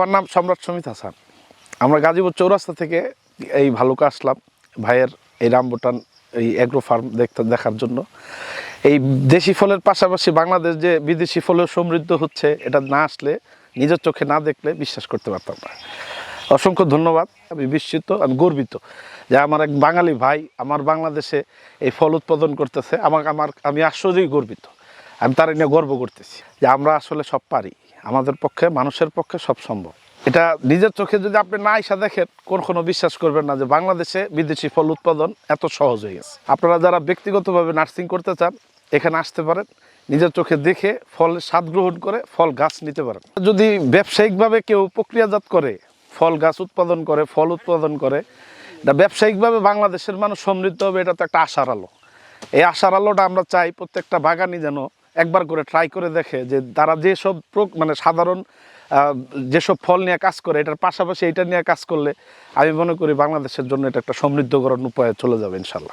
আমার নাম সম্রাট সমিত হাসান। আমরা গাজীপুর চৌরাস্তা থেকে এই ভালুকা আসলাম ভাইয়ের এই রামবুটান, এই অ্যাগ্রো ফার্ম দেখতে দেখার জন্য। এই দেশি ফলের পাশাপাশি বাংলাদেশ যে বিদেশি ফলে সমৃদ্ধ হচ্ছে, এটা না আসলে নিজের চোখে না দেখলে বিশ্বাস করতে পারতাম না। অসংখ্য ধন্যবাদ। আমি বিস্মিত আমি গর্বিত যে আমার এক বাঙালি ভাই আমার বাংলাদেশে এই ফল উৎপাদন করতেছে। আমাকে আমার আমি আশ্চর্যই গর্বিত। আমি তার নিয়ে গর্ব করতেছি যে আমরা আসলে সব পারি। আমাদের পক্ষে, মানুষের পক্ষে সব সম্ভব। এটা নিজের চোখে যদি আপনি না ইসা দেখেন কোন কোনো বিশ্বাস করবেন না যে বাংলাদেশে বিদেশি ফল উৎপাদন এত সহজ হয়ে গেছে। আপনারা যারা ব্যক্তিগতভাবে নার্সিং করতে চান, এখানে আসতে পারেন, নিজের চোখে দেখে ফল স্বাদ গ্রহণ করে ফল গাছ নিতে পারেন। যদি ব্যবসায়িকভাবে কেউ প্রক্রিয়াজাত করে, ফল গাছ উৎপাদন করে, ফল উৎপাদন করে, এটা ব্যবসায়িকভাবে বাংলাদেশের মানুষ সমৃদ্ধ হবে, এটা তো একটা আশার আলো। এই আশার আলোটা আমরা চাই প্রত্যেকটা বাগানই যেন একবার করে ট্রাই করে দেখে যে তারা যেসব মানে সাধারণ যেসব ফল নিয়ে কাজ করে, এটার পাশাপাশি এটা নিয়ে কাজ করলে আমি মনে করি বাংলাদেশের জন্য এটা একটা সমৃদ্ধকরণ উপায়ে চলে যাবে ইনশাল্লাহ